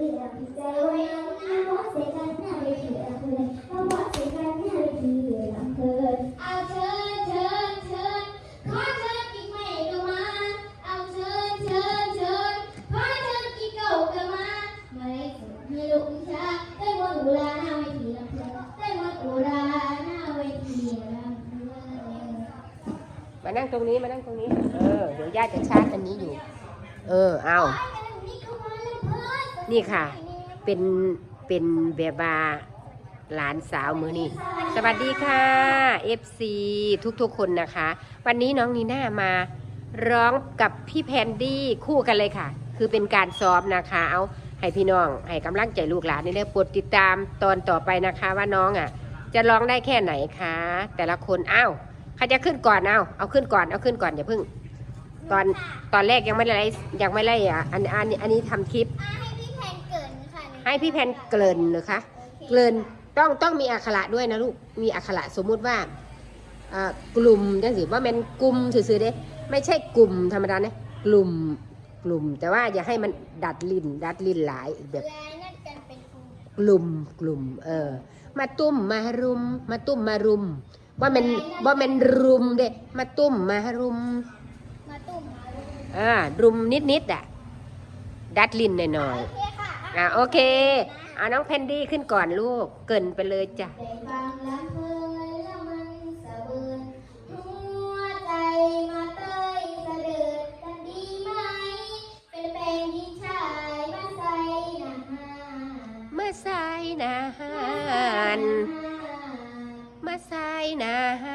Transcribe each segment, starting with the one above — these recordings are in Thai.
มาพบเสียกันหน้าเวทีลำเพลินมาพบเสียกันหน้าเวทีลำเพลินเอาเชิญเชิญเชิญขอเชิญกิ๊กใหม่ก็มา เอาเชิญเชิญเชิญขอเชิญกิ๊กเก่าก็มา มาได้สุดให้ลูกชาได้หมดอุราหน้าเวทีลำเพลินได้หมดอุราหน้าเวทีลำเพลิน มานั่งตรงนี้มานั่งตรงนี้ เออ เดี๋ยวญาติจะชาร์จอันนี้อยู่ เออ เอา นี่ค่ะ เป็นเป็นแบบว่าหลานสาวมือนี่สวัสดีค่ะ FC ทุกๆคนนะคะ วันนี้น้องนีน่ามาร้องกับพี่แพนดี้คู่กันเลยค่ะ คือเป็นการซ้อมนะคะ เอาให้พี่น้อง ให้กำลังใจลูกหลานนี่เลยโปรดติดตามตอนต่อไปนะคะว่าน้องอะ จะร้องได้แค่ไหนคะ แต่ละคนอ้าวใครจะขึ้นก่อนเอาเอาขึ้นก่อนเอาขึ้นก่อนอย่าเพิ่ง ตอนตอนแรกยังไม่ได้ไลฟ์ยังไม่ไล่อะอันอันอันนี้ทำคลิป ให้พี่แพนเกริ่นนะคะ เกริ่นต้องต้องมีอักขระด้วยนะลูก มีอักขระสมมุติว่าอ่ากลุ่มจังสิว่าเป็นกลุ่มซื่อๆเด้ไม่ใช่กลุ่มธรรมดานะกลุ่มกลุ่ม แต่ว่าอย่าให้มันดัดลิ้นดัดลิ้นหลายแบบลายนัดกันเป็นกลุ่มกลุ่มกลุ่ม เออ มาตุ้มมารุม มาตุ้มมารุม ว่ามันว่ามันรุมเด้มาตุ้มมารุมมาตุ่มมาลุมอ่ารุมนิดนิดๆอะดัดลิ้นหน่อยโอเคค่ะๆอ่าโอเคเอาน้องแพนดี้ขึ้นก่อนลูก เกรินไปเลยจ้ะได้ฟังลำเพลินแล้วมันสะเบินหัวใจมาเตยสะเดือดกันดีไหมเป็นแปลงยิงชายมาใส่หน้าห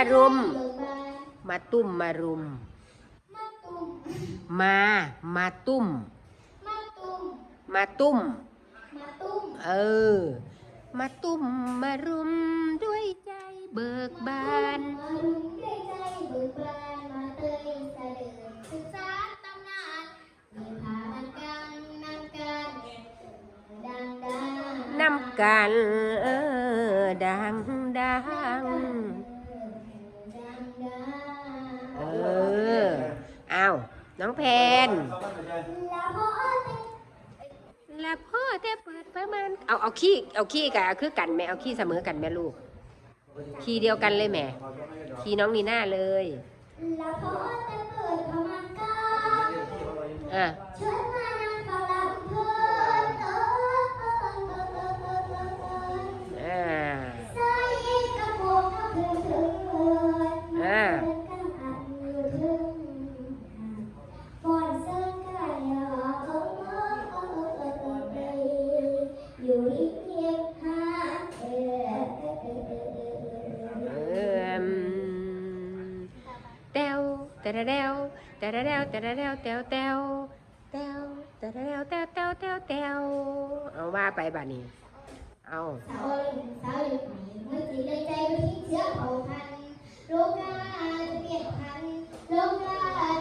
มด้วยมารุมเบิกบานมาตุ้มมารุม มาตุ่มมามาตุ้ม มาตุ่มมาตุ้มมาตุ่มเออ มาตุ้มมารุมด้วยใจเบิกบานมารุม ด้วยใจเบิกบานมาเตยเสด็จศึกษาตำนานมีพาอันกันนำกันดังดังนำกันเออดังดังดังดังเออเอาน้องแพนแล้วพอแต่แล้วพ่อแต่เปิดประมาณเอาเอาขี้เอาขี้กับเอาคือกันแม่เอาขี้เสมอกันแม่ลูก ขี้เดียวกันเลยแม่ขี้น้องนีน่าเลยแล้วพอแต่เปิดพมันกาอะเชิญมานั่ง แต่ละแดวแต่ละแดวแต่ละแดวแต้วแต้วแต้วแต่ละแดวแต้วแต้วแต้วแต้วเอาว่าไปบ้านี้ เอาสาวเลยสาวเลยไหมเมื่อกี้เลยใจไปทิ้งเชื้อเผ่าพันธุ์โลกาจะเปลี่ยนพันธุ์โลกา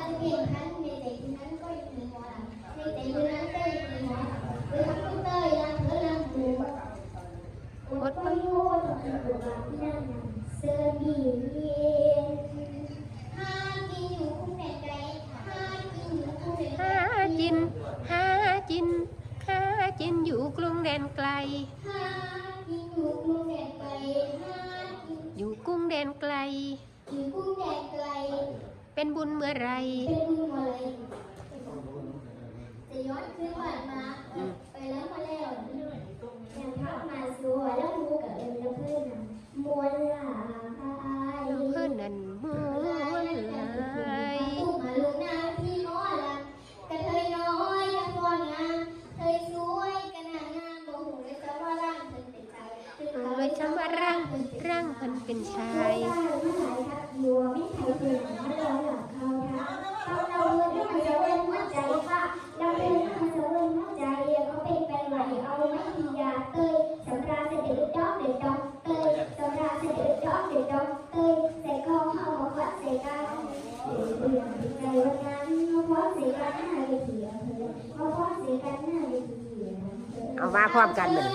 จะเปลี่ยนพันธุ์ในใจที่นั้นก็ยังมีหัวหลังในใจที่นั้นก็ยังมีหัวหลังหรือทำลูกเต้ยลำเธอลำบูอดไปโยนทำตัวแบบนั้นเสื้อบีเย็นหากินอยู่คุ้มแดนไกลหากินอยู่คุ้มแดนไกล หาจินหาจินหาจินอยู่กรุงแดนไกล หากินอยู่คุ้มแดนไกลหากิน อยู่กรุงแดนไกล อยู่คุ้มแดนไกล เป็นบุญเมื่อไร เป็นบุญอะไรจะย้อนคืนผ่านมา ไปแล้วมาแล้วยังพักมาสัวแล้วมูกับเอ็มแล้วเพื่อนน่ะมวนหลาย เพื่อนนั้นม้วนไหลาย ตู้มาลูกนาที่หมอลำกระเทยน้อยยังฟอนงามเธยสวยกันนางงามบ่หูเลยจะว่าร่างเพิ่นเป็นใจ เลยคำว่าร่างร่างเพิ่นเป็นชาย ไม่ไหลครับยัวไม่ไทยเปลี่ยนมาเราหลังเขาครับเขาเราเพื่อนที่มันจะเว้นหัวใจค่ะเราเพื่อนที่มันจะเว้นหัวใจเขาเป็นไปไหวเอาไม่ทียาเตยสำราญเสด็จดอกเด็ดดอกเตยสำราญเสด็จดอกเด็ดดอกเตยใส่คอเข้ามาวัดใส่กันเบื่อใจวันนั้นมาพอดใส่กันหน้า เอำเภอมาพอดใส่กันหน้าเวทีอำเภอเอาว่าพร้อมกันเลย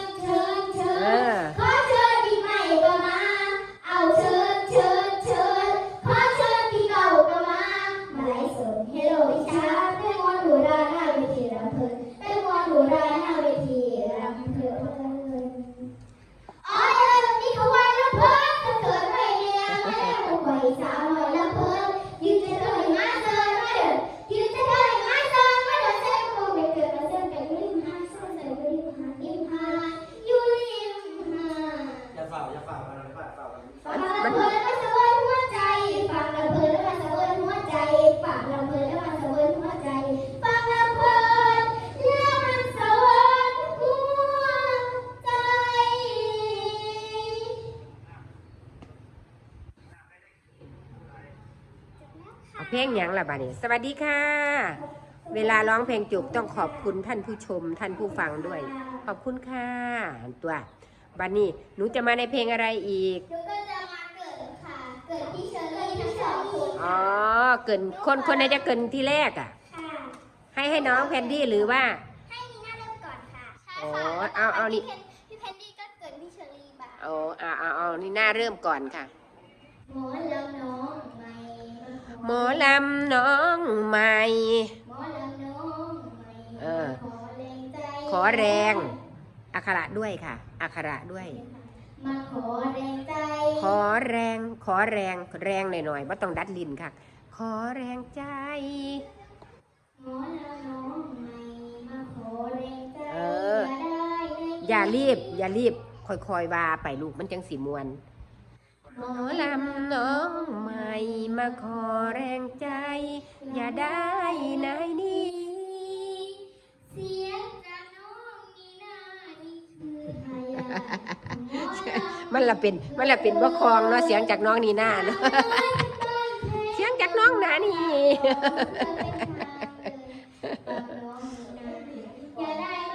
เออ ขอเชิญปีใหม่ก็มา เอาเชิญ ลำเพลินแล้วมาเสวยหัวใจฟังลำเพลินแล้วมาเสวยหัวใจปากลำเพลินแล้วมาเสวยหัวใจฟังลำเพลินแล้วมันเสวยหัวใจ เอาเพลงหยังล่ะบัดนี้สวัสดีค่ะ เวลาร้องเพลงจบต้องขอบคุณท่านผู้ชมท่านผู้ฟังด้วย ขอบคุณค่ะตัวบัดนี้หนูจะมาในเพลงอะไรอีกหนูก็จะมาเกิดค่ะ เกิดที่เชอรี่ทั้งสองคนอ๋อเกินคนคนไหนจะเกินที่แรกอะค่ะให้ให้น้องแพนดี้หรือว่า ให้นีน่าเริ่มก่อนค่ะใช่อ๋อค่ะเอาเอานี่พี่พนพี่เพนดี้ก็เกิดที่เชอรี่บ้างเอาเอาเอาเอานี่หน้าเริ่มก่อนค่ะหมอลำน้องใหม่ หมอลำน้องใหม่ หมอลำน้องใหม่เออ ขอแรงใจขอแรงอักขระด้วยค่ะอักขระด้วย มาขอแรงใจ ขอแรง ขอแรงแรงหน่อยๆว่าต้องดัดลิ้นค่ะ ขอแรงใจหมอลำน้องใหม่มาขอแรงใจเออ อย่ารีบ อย่ารีบค่อยๆว่าไปลูกมันจังสีมวน หมอลำน้องใหม่มาขอแรงใจ อย่าได้นายนี้เสียงจากน้องนีน่านี่คือทายาทของหมอลำมันละเป็นมันละเป็นบ่คลองเนาะเสียงจากน้องนีน่าเนาะเสียงจากน้องนานี่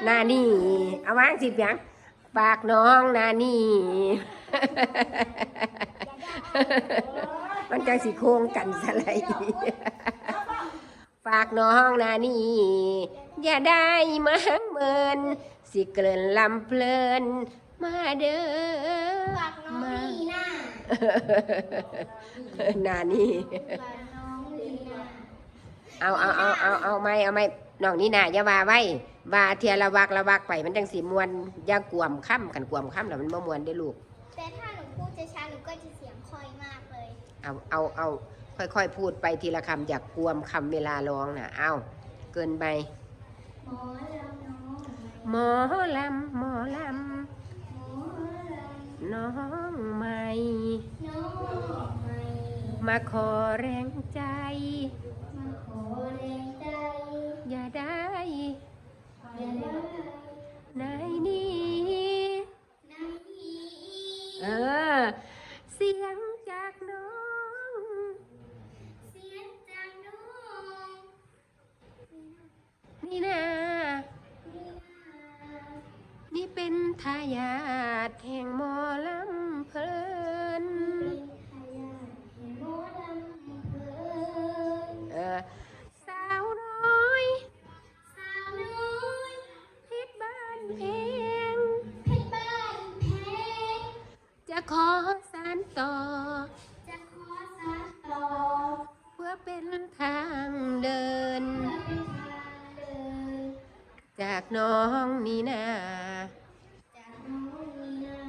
นานี่เอาวางสิเปียงปากน้องนานี่ มันจังสิโค้งกันสไลด์ฝากน้องนานี่ อย่าได้มาหังเมิน สิเกลินลำเพลิน มาเด้อฝากน้องมาลีน่านานี่ฝากน้องลีน่าเอาเอาเอาเอาเอาไม่เอาไม่น้องนี่น่ะอย่าว่าไว้ว่าเทียละวักละวักไปมันจังสีมวนอย่ากวมค่ำกันกวมค่ำแล้วมันบ่มวนได้อลูกแต่ถ้า หนูพูดช้าๆหนูก็จะเสียงคอยมากเลย เอาเอาเอาค่อยๆ พูดไปทีละคำอย่ากกวมคำเวลาร้องนะเอาเกินไปหมอลำน้องหมอลำหมอลหมอลำน้องใหม่ำน้องใหม่มาขอแรงใจ มาขอแรงใจอย่าได้อย่าได้ นายนี้ใน นี่นะลีน่านี่เป็นทายาทแห่งหมอลำเพลินเป็นทายาทแห่งหมอลำเพลินเออสาวน้อยสาวน้อยเพชรบ้านเพงเพชรบ้านแพงจะขอสานต่อ จะขอสานต่อ เพื่อเป็นทางเดิน น้องนี่นาจากน้องลีน่า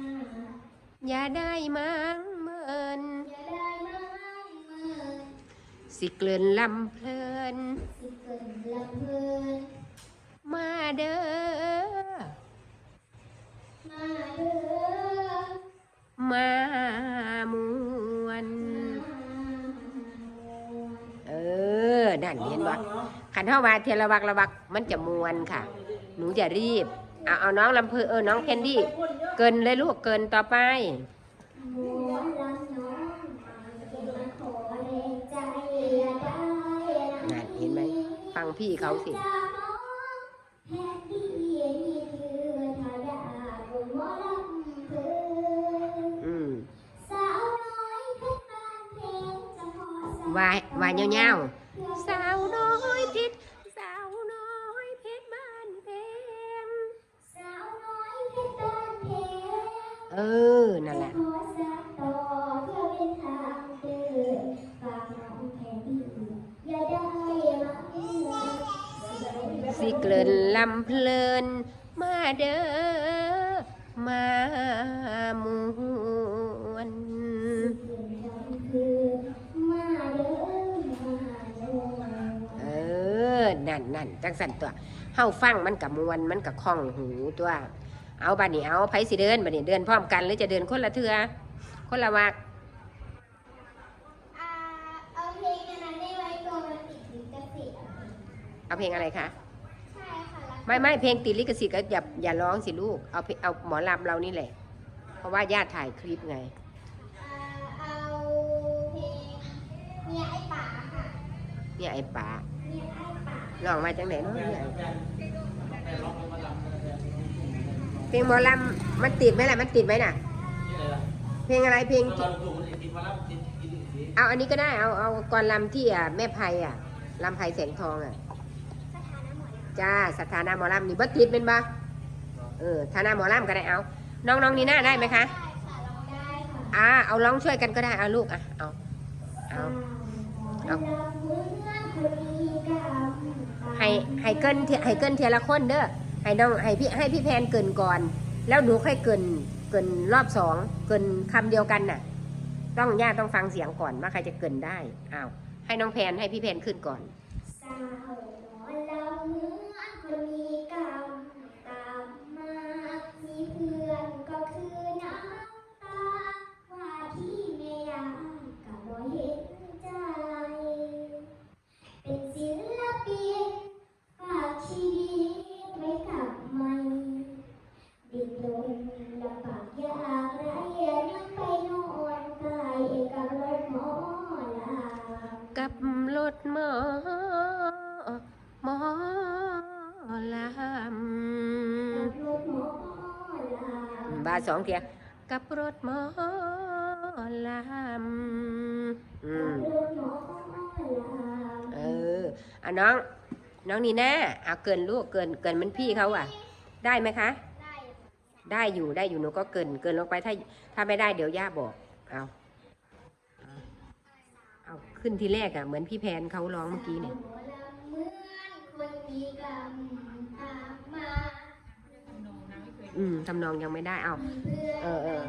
อย่าได้มังเมินอย่าได้มาให้เมินสิเกลินลำเพลินสิเกินลำเพลินมาเด้อมาเด้อมามวน เออ นั่นเห็นบ่ ขันเท่าว่าเทยละวักละวักมันจะมวนค่ะ หนูจะรีบ เอาเอาน้องลำเพอเออน้องแคนดี้เกินเลยลูกเกินต่อไปหมูลำน้องมาขอแรงใจอย่าได้นั่นเห็นไหมฟังพี่เขาสิจากน้องแฮปปี้ ออ นั่นแหละขอสัตว์เพื่อเป็นทางเดินฝากน้องแผ่นดินอย่าได้มาเอื้อสิเกลินลำเพลิน มาเด้อมามวนเออเออ นั่นนั่นจังสันตัว เฮาฟังมันกับมวนมันกับคล่องหูตัว เอาบัดนี้เอาไผสิเดินบัดนี้เดินพร้อมกันหรือจะเดินคนละเทือคนละวักเอาเพลงอกะเอาเพลงอะไรคะ ใช่ค่ะไม่ไม่เพลงติดลิกสิทธิ์ก็อย่าอย่าร้องสิลูกเอาเอาหมอลำเรานี่แหละ เพราะว่าญาติถ่ายคลิปไงเอาเพลงเนี่ยไอ้ป่าค่ะเนี่ยไอ้ป่าลองมาจังไหนเนาะเนี่ย แต่ เพลงหมอลำมันติดไหมล่ะ มันติดไหมน่ะ เพลงอะไรเพลง เอาอันนี้ก็ได้ เอาเอากรลำที่อะแม่ไพอะลำไพแสงทองอะสถานะหมอลจ้าสถานะหมอลำนี่บ่ติดเป็นบ่เออฐานะหมอลำก็ได้เอา น้องน้องนีน่าได้ไหมคะำได้ค่ะร้องได้ค่ะอ่าเอาร้องช่วยกันก็ได้เอาลูกอะเอาเอาเอาให้ให้เกินเทียให้เกินเทียละคนเด้อ ให้น้องให้พี่ให้พี่แพนเกินก่อน แล้วหนูค่อยเกินเกินรอบสองเกินคำเดียวกันน่ะ ต้องย่าต้องฟังเสียงก่อนว่าใครจะเกินได้อ้าวให้น้องแพนให้พี่แพนขึ้นก่อนสาวหมอลำเนื้อคนมี บาทสองเทียกับรถหมอลำอืมรถหมอลาเอออะน้อง น้องนีน่าเอาเกินลูกเกินเกินเหมันพี่เขาอะ ได้ไหมคะได้ได้อยู่ได้อยู่หนูก็เกินเกินลงไปถ้าถ้าไม่ได้เดี๋ยวย่าบอกเอาเอาเอาขึ้นทีแรกอะเหมือนพี่แพนเขาร้องเมื่อกี้เนี่ยหมอลำเหมือนคนมีกรรมตามมา อืมทำนองยังไม่ได้เอาเออเออ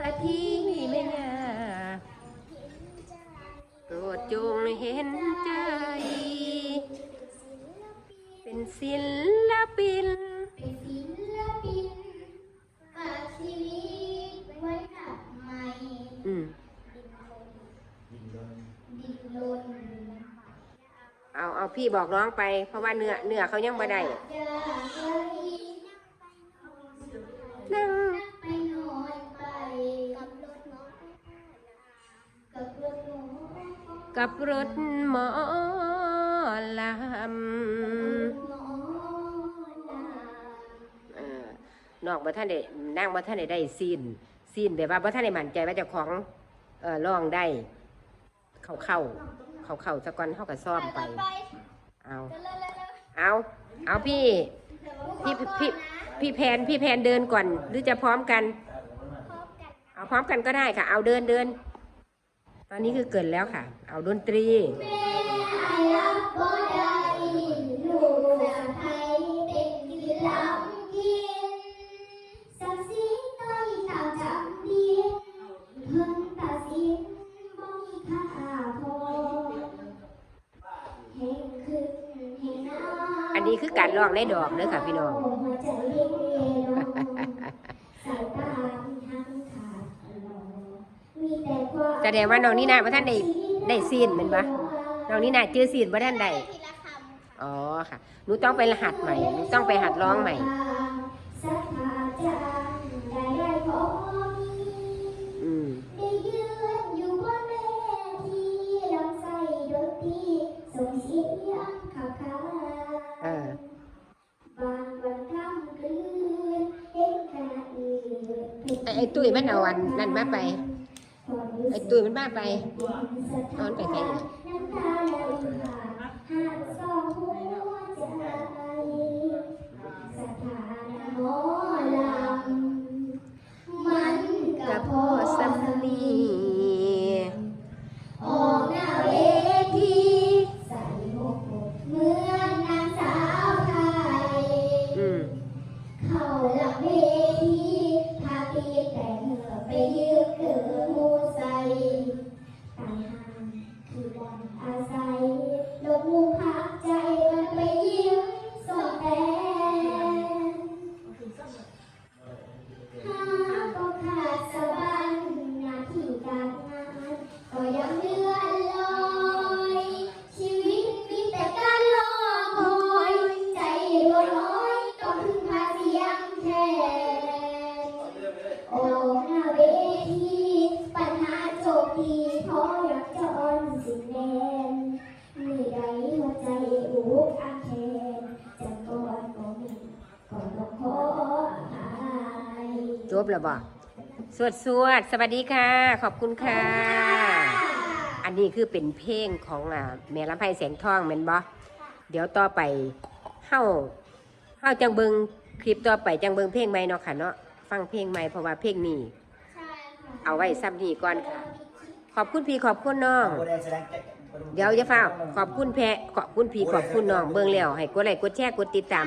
ว่าที่ไม่ยาโปรดจงเห็นใจ เป็นศิลปิน เอาเอาพี่บอกน้องไป เพราะว่าเนื้อเนื้อเขายังบ่ได้อยากไว้นั่งนั่งไปนอนไปกับรถหมอกับรถหมอกับรถหมอลหมอลาำเออนอกบ่ท่านได้นั่งบ่ท่านได้ได้ซีนซีนแบบว่าบ่ท่านได้มั่นใจว่าเจ้าของเออร้องได้ เข้าเข้า เข้าเข้าสะก่อนเฮาก็ซ้อมไป เอา เอา เอาพี่ พี่ พี่ พี่แพน พี่แพนเดินก่อน หรือจะพร้อมกัน เอาพร้อมกันก็ได้ค่ะ เอาเดินเดิน ตอนนี้คือเกินแล้วค่ะ เอาดนตรีแม่ไอ้ ในดอกเด้อค่ะพี่น้องหัวใจเย็นเย็นสายตาทั้งขาดลงมีแต่ความแสดงว่าน้องนี่นาบ่ท่านได้ได้ซีนแม่นบ่น้องนี่น่าจื้อซีนบ่ท่านใดทีละคำอ๋อค่ะหนูต้องไปรหัสใหม่หนูต้องไปหัดร้องใหม่ ไอ้ไอ้ตุ้ยมันเอาอันนั่นมาไป ไอ้ตุ้ยมันมาไปนอนไปใส่อีกน้ำตาไห เาโจมตีเพราะอยากจอนสิ่งแดนมือใดหัวใจอุกอาแคนจะก่อนก็มีก่อนต้องขออภัยจบแล้วบ่สวดสวดสวัสดีค่ะ ขอบคุณค่ะ อันนี้คือเป็นเพลงของอ่าแม่ลำไพแสงทองแม่นบ่เดี๋ยวต่อไปเฮาเฮาจังเบิงคลิปต่อไปจังเบิงเพลงใหม่เนาะค่ะเนาะฟังเพลงใหม่เพราะว่าเพลงนี้ ใช่ค่ะ เอาไว้ซ้ำนี้ก่อนค่ะ ขอบคุณพี่ขอบคุณน้อง เดี๋ยวจะฟ้าขอบคุณแพะขอบคุณพี่ขอบคุณน้องเบิ่งแล้วให้กดไลค์กดแชร์กดติดตาม